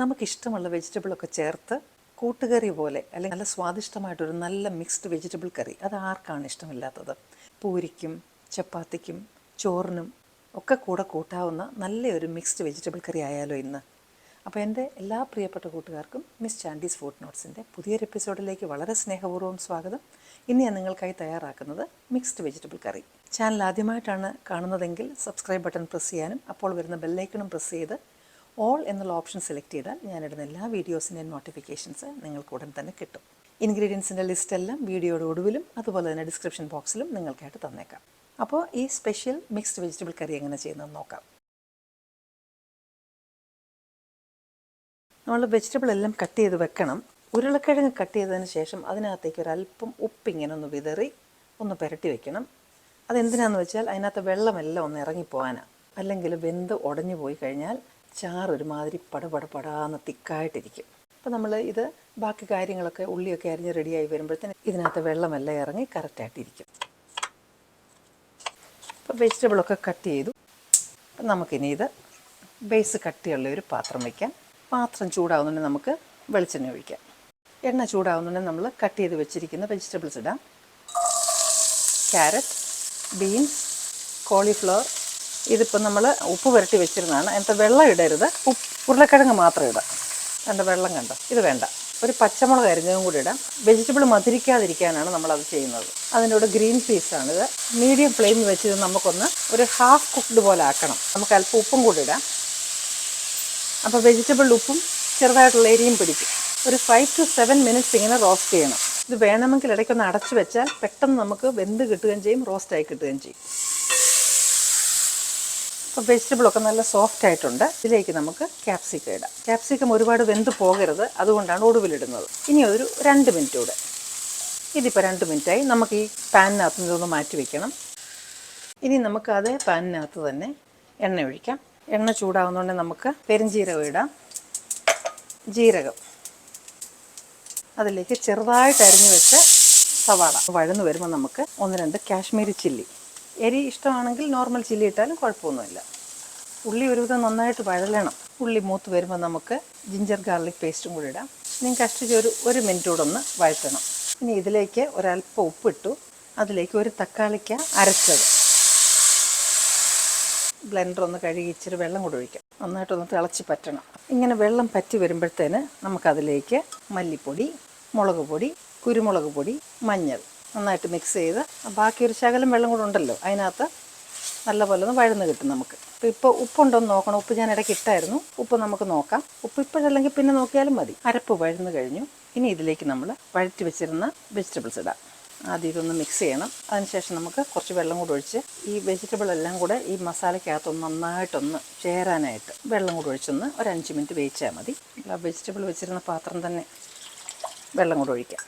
നമുക്കിഷ്ടമുള്ള വെജിറ്റബിളൊക്കെ ചേർത്ത് കൂട്ടുകറി പോലെ അല്ലെങ്കിൽ നല്ല സ്വാദിഷ്ടമായിട്ടൊരു നല്ല മിക്സ്ഡ് വെജിറ്റബിൾ കറി അത് ആർക്കാണ് ഇഷ്ടമില്ലാത്തത്? പൂരിക്കും ചപ്പാത്തിക്കും ചോറിനും ഒക്കെ കൂടെ കൂട്ടാവുന്ന നല്ലൊരു മിക്സ്ഡ് വെജിറ്റബിൾ കറി ആയാലോ ഇന്ന്. അപ്പോൾ എന്റെ എല്ലാ പ്രിയപ്പെട്ട കൂട്ടുകാർക്കും മിസ് ചാൻഡീസ് ഫുഡ് നോട്ട്സിന്റെ പുതിയൊരു എപ്പിസോഡിലേക്ക് വളരെ സ്നേഹപൂർവം സ്വാഗതം. ഇന്ന് ഞാൻ നിങ്ങൾക്കായി തയ്യാറാക്കുന്നത് മിക്സ്ഡ് വെജിറ്റബിൾ കറി. ചാനൽ ആദ്യമായിട്ടാണ് കാണുന്നതെങ്കിൽ സബ്സ്ക്രൈബ് ബട്ടൺ പ്രസ് ചെയ്യാനും അപ്പോൾ വരുന്ന ബെല്ലൈക്കണും പ്രസ് ചെയ്ത് ഓൾ എന്നുള്ള ഓപ്ഷൻ സെലക്ട് ചെയ്താൽ ഞാനിടുന്ന എല്ലാ വീഡിയോസിന്റെയും നോട്ടിഫിക്കേഷൻസ് നിങ്ങൾക്ക് ഉടൻ തന്നെ കിട്ടും. ഇൻഗ്രീഡിയൻസിന്റെ ലിസ്റ്റ് എല്ലാം വീഡിയോയുടെ ഒടുവിലും അതുപോലെ തന്നെ ഡിസ്ക്രിപ്ഷൻ ബോക്സിലും നിങ്ങൾക്കായിട്ട് തന്നേക്കാം. അപ്പോൾ ഈ സ്പെഷ്യൽ മിക്സ്ഡ് വെജിറ്റബിൾ കറി എങ്ങനെ ചെയ്യുന്നതെന്ന് നോക്കാം. നമ്മൾ വെജിറ്റബിൾ എല്ലാം കട്ട് ചെയ്ത് വെക്കണം. ഉരുളക്കിഴങ്ങ് കട്ട് ചെയ്തതിന് ശേഷം അതിനകത്തേക്ക് ഒരല്പം ഉപ്പിങ്ങനെ ഒന്ന് വിതറി ഒന്ന് പുരട്ടി വെക്കണം. അതെന്തിനാന്ന് വെച്ചാൽ അതിനകത്ത് വെള്ളമെല്ലാം ഒന്ന് ഇറങ്ങിപ്പോകാനാണ് അല്ലെങ്കിൽ വെന്ത് ഉടഞ്ഞു പോയി കഴിഞ്ഞാൽ ചാറ് ഒരുമാതിരി പടപട പടാന്ന് തിക്കായിട്ടിരിക്കും. അപ്പോൾ നമ്മൾ ഇത് ബാക്കി കാര്യങ്ങളൊക്കെ ഉള്ളിയൊക്കെ അരിഞ്ഞ് റെഡിയായി വരുമ്പോഴത്തേന് ഇതിനകത്ത് വെള്ളമെല്ലാം ഇറങ്ങി കറക്റ്റായിട്ടിരിക്കും. അപ്പോൾ വെജിറ്റബിളൊക്കെ കട്ട് ചെയ്തു. അപ്പം നമുക്കിനി ഇത് ബേസ് കട്ടിയുള്ള ഒരു പാത്രം വയ്ക്കാം പാത്രം ചൂടാവുന്നുണ്ടെങ്കിൽ നമുക്ക് വെളിച്ചെണ്ണ ഒഴിക്കാം. എണ്ണ ചൂടാവുന്നുണ്ടെങ്കിൽ നമ്മൾ കട്ട് ചെയ്ത് വെച്ചിരിക്കുന്ന വെജിറ്റബിൾസ് ഇടാം. ക്യാരറ്റ് ബീൻസ് കോളിഫ്ലവർ ഇതിപ്പോൾ നമ്മൾ ഉപ്പ് പുരട്ടി വെച്ചിരുന്നതാണ്. അതിനകത്ത് വെള്ളം ഇടരുത്. ഉരുളക്കിഴങ്ങ് മാത്രം ഇടാം. കണ്ട വെള്ളം കണ്ടോ? ഇത് വേണ്ട. ഒരു പച്ചമുളക് അരിഞ്ഞതും കൂടി ഇടാം. വെജിറ്റബിൾ മധുരിക്കാതിരിക്കാനാണ് നമ്മളത് ചെയ്യുന്നത്. അതിന്റെ കൂടെ ഗ്രീൻ പീസാണിത് മീഡിയം ഫ്ലെയിമിൽ വെച്ച് നമുക്കൊന്ന് ഒരു ഹാഫ് കുക്ക്ഡ് പോലെ ആക്കണം. നമുക്ക് അല്പം ഉപ്പും കൂടി ഇടാം. അപ്പോൾ വെജിറ്റബിൾ ഉപ്പും ചെറുതായിട്ടുള്ള എരിയും പിടിക്കും. ഒരു ഫൈവ് ടു സെവൻ മിനിറ്റ്സ് ഇങ്ങനെ റോസ്റ്റ് ചെയ്യണം. ഇത് വേണമെങ്കിൽ ഇടയ്ക്കൊന്ന് അടച്ചു വെച്ചാൽ പെട്ടെന്ന് നമുക്ക് വെന്ത് കിട്ടുകയും ചെയ്യും റോസ്റ്റായി കിട്ടുകയും ചെയ്യും. അപ്പോൾ വെജിറ്റബിളൊക്കെ നല്ല സോഫ്റ്റ് ആയിട്ടുണ്ട്. ഇതിലേക്ക് നമുക്ക് ക്യാപ്സിക്കം ഇടാം. ക്യാപ്സിക്കം ഒരുപാട് വെന്ത് പോകരുത്. അതുകൊണ്ടാണ് ഒടുവിലിടുന്നത്. ഇനി ഒരു രണ്ട് മിനിറ്റ് കൂടെ. ഇതിപ്പോൾ രണ്ട് മിനിറ്റായി നമുക്ക് ഈ പാനിനകത്ത് നിന്നൊന്ന് മാറ്റി വെക്കണം. ഇനി നമുക്ക് അതേ പാനിനകത്ത് തന്നെ എണ്ണ ഒഴിക്കാം. എണ്ണ ചൂടാവുന്നതുകൊണ്ട് നമുക്ക് പെരുംജീരകം ഇടാം. ജീരകം. അതിലേക്ക് ചെറുതായിട്ട് അരിഞ്ഞു വെച്ച സവാള വഴന്നു വരുമ്പോൾ നമുക്ക് ഒന്ന് രണ്ട് കാശ്മീരി ചില്ലി എരി ഇഷ്ടമാണെങ്കിൽ നോർമൽ ചില്ലി ഇട്ടാലും കുഴപ്പമൊന്നുമില്ല. ഉള്ളി ഒരുവിധം നന്നായിട്ട് വഴലണം. ഉള്ളി മൂത്ത് വരുമ്പോൾ നമുക്ക് ജിഞ്ചർ ഗാർലിക് പേസ്റ്റും കൂടി ഇടാം. ഇനി കഷ്ടിച്ച് ഒരു ഒരു മിനിറ്റ് കൂടെ ഒന്ന് വഴറ്റണം. ഇനി ഇതിലേക്ക് ഒരല്പം ഉപ്പിട്ടു. അതിലേക്ക് ഒരു തക്കാളിക്ക അരച്ചത്. ബ്ലെൻഡർ ഒന്ന് കഴുകി ഇച്ചിരി വെള്ളം കൂടി ഒഴിക്കാം. നന്നായിട്ടൊന്ന് തിളച്ച് പറ്റണം. ഇങ്ങനെ വെള്ളം പറ്റി വരുമ്പോഴത്തേന് നമുക്കതിലേക്ക് മല്ലിപ്പൊടി മുളക് പൊടി കുരുമുളക് പൊടി മഞ്ഞൾ നന്നായിട്ട് മിക്സ് ചെയ്ത്. ബാക്കി ഒരു ശകലം വെള്ളം കൂടെ ഉണ്ടല്ലോ അതിനകത്ത് നല്ലപോലെ ഒന്ന് വഴന്ന് കിട്ടും നമുക്ക്. അപ്പോൾ ഇപ്പോൾ ഉപ്പുണ്ടോന്ന് നോക്കണം. ഉപ്പ് ഞാൻ ഇടയ്ക്ക് ഇട്ടായിരുന്നു. ഉപ്പ് നമുക്ക് നോക്കാം. ഉപ്പ് ഇപ്പോഴല്ലെങ്കിൽ പിന്നെ നോക്കിയാലും മതി. അരപ്പ് വഴന്ന് കഴിഞ്ഞു. ഇനി ഇതിലേക്ക് നമ്മൾ വഴറ്റി വെച്ചിരുന്ന വെജിറ്റബിൾസ് ഇടാം. ആദ്യം ഇതൊന്ന് മിക്സ് ചെയ്യണം. അതിനുശേഷം നമുക്ക് കുറച്ച് വെള്ളം കൂടെ ഒഴിച്ച് ഈ വെജിറ്റബിൾ എല്ലാം കൂടെ ഈ മസാലയ്ക്കകത്തൊന്ന് നന്നായിട്ടൊന്ന് ചേരാനായിട്ട് വെള്ളം കൂടെ ഒഴിച്ചൊന്ന് ഒരു അഞ്ച് മിനിറ്റ് വേവിച്ചാൽ മതി. വെജിറ്റബിൾ വെച്ചിരുന്ന പാത്രം തന്നെ വെള്ളം കൂടെ ഒഴിക്കാം.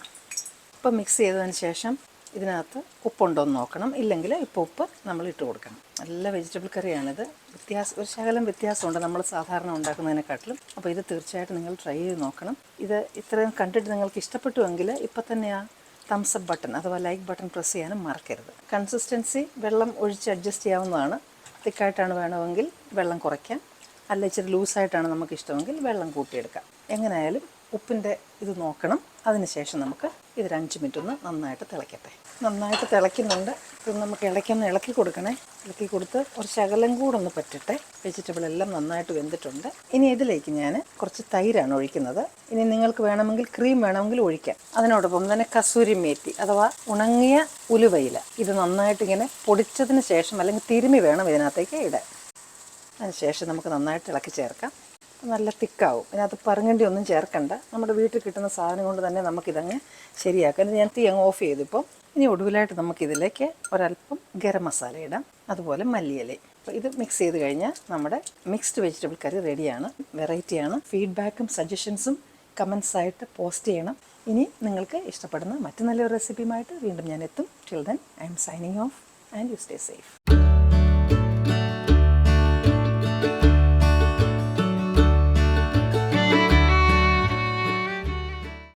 ഉപ്പ് മിക്സ് ചെയ്തതിന് ശേഷം ഇതിനകത്ത് ഉപ്പുണ്ടോ എന്ന് നോക്കണം. ഇല്ലെങ്കിൽ ഇപ്പോൾ ഉപ്പ് നമ്മൾ ഇട്ട് കൊടുക്കണം. നല്ല വെജിറ്റബിൾ കറിയാണിത്. വ്യത്യാസം ഒരു ശകലം വ്യത്യാസമുണ്ട്. നമ്മൾ സാധാരണ ഉണ്ടാക്കുന്നതിനെക്കാട്ടിലും. അപ്പോൾ ഇത് തീർച്ചയായിട്ടും നിങ്ങൾ ട്രൈ ചെയ്ത് നോക്കണം. ഇത് ഇത്രയും കണ്ടിട്ട് നിങ്ങൾക്ക് ഇഷ്ടപ്പെട്ടുവെങ്കിൽ ഇപ്പം തന്നെ ആ തംസ് അപ്പ് ബട്ടൺ അഥവാ ലൈക്ക് ബട്ടൺ പ്രസ് ചെയ്യാനും മറക്കരുത്. കൺസിസ്റ്റൻസി വെള്ളം ഒഴിച്ച് അഡ്ജസ്റ്റ് ചെയ്യാവുന്നതാണ്. തിക്കായിട്ടാണ് വേണമെങ്കിൽ വെള്ളം കുറയ്ക്കാം. അല്ല ഇച്ചിരി ലൂസായിട്ടാണ് നമുക്ക് ഇഷ്ടമെങ്കിൽ വെള്ളം കൂട്ടിയെടുക്കാം. എങ്ങനെയായാലും ഉപ്പിന്റെ ഇത് നോക്കണം. അതിനുശേഷം നമുക്ക് ഇതൊരു അഞ്ച് മിനിറ്റ് ഒന്ന് നന്നായിട്ട് തിളയ്ക്കട്ടെ നന്നായിട്ട് തിളയ്ക്കുന്നുണ്ട് ഇത് നമുക്ക് ഇളയ്ക്കൊന്ന് ഇളക്കി കൊടുക്കണേ. ഇളക്കി കൊടുത്ത് കുറച്ച് അകലം കൂടെ ഒന്ന് പറ്റട്ടെ. വെജിറ്റബിൾ എല്ലാം നന്നായിട്ട് വെന്തിട്ടുണ്ട്. ഇനി ഇതിലേക്ക് ഞാൻ കുറച്ച് തൈരാണ് ഒഴിക്കുന്നത്. ഇനി നിങ്ങൾക്ക് വേണമെങ്കിൽ ക്രീം വേണമെങ്കിൽ ഒഴിക്കാം. അതിനോടൊപ്പം തന്നെ കസൂരി മേത്തി അഥവാ ഉണങ്ങിയ ഉലുവയില. ഇത് നന്നായിട്ട് ഇങ്ങനെ പൊടിച്ചതിന് ശേഷം അല്ലെങ്കിൽ തിരുമി വേണം ഇതിനകത്തേക്ക് ഇടാൻ. അതിനുശേഷം നമുക്ക് നന്നായിട്ട് ഇളക്കി ചേർക്കാം. നല്ല തിക്കാവും. ഇതിനകത്ത് പറങ്ങണ്ടി ഒന്നും ചേർക്കണ്ട. നമ്മുടെ വീട്ടിൽ കിട്ടുന്ന സാധനം കൊണ്ട് തന്നെ നമുക്കിതങ്ങ് ശരിയാക്കാം. ഞാൻ തീ അങ്ങ് ഓഫ് ചെയ്തിപ്പം ഇനി ഒടുവിലായിട്ട് നമുക്കിതിലേക്ക് ഒരല്പം ഗരം മസാല ഇടാം. അതുപോലെ മല്ലിയില. അപ്പോൾ ഇത് മിക്സ് ചെയ്ത് കഴിഞ്ഞാൽ നമ്മുടെ മിക്സ്ഡ് വെജിറ്റബിൾ കറി റെഡിയാണ് വെറൈറ്റിയാണ് ഫീഡ്ബാക്കും സജഷൻസും കമൻസ് ആയിട്ട് പോസ്റ്റ് ചെയ്യണം. ഇനി നിങ്ങൾക്ക് ഇഷ്ടപ്പെടുന്ന മറ്റു നല്ലൊരു റെസിപ്പിയുമായിട്ട് വീണ്ടും ഞാൻ എത്തും. Till then I am signing off and you stay safe